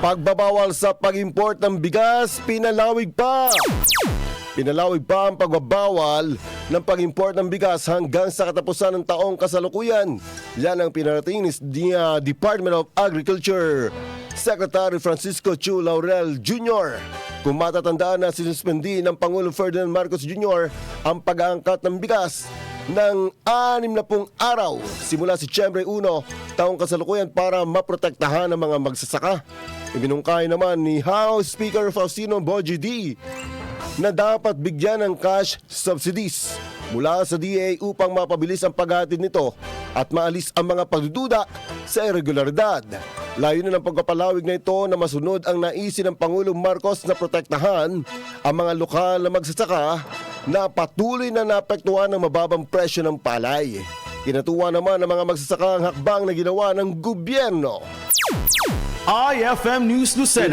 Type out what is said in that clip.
Pagbabawal sa pag-import ng bigas, pinalawig pa. Pinalawig pa ang pagbabawal ng pag-import ng bigas hanggang sa katapusan ng taong kasalukuyan. Yan ang pinarating ni uh, Department of Agriculture Secretary Francisco Chu Laurel Jr. Kung matatandaan na sinuspindi ng Pangulong Ferdinand Marcos Jr. ang pag-aangkat ng bigas ng anim na pong araw simula Setyembre 1 taong kasalukuyan para maprotektahan ang mga magsasaka. Ibinungkay naman ni House Speaker Faustino Boji D na dapat bigyan ng cash subsidies mula sa DA upang mapabilis ang paghatid nito at maalis ang mga pagdududa sa irregularidad. Layunin ng pagpapalawig na ito na masunod ang naisin ng Pangulong Marcos na protektahan ang mga lokal na magsasaka na patuloy na naapektuhan ng mababang presyo ng palay. Kinatuwa naman ng mga magsasaka ang hakbang na ginawa ng gobyerno. IFM News Lucena.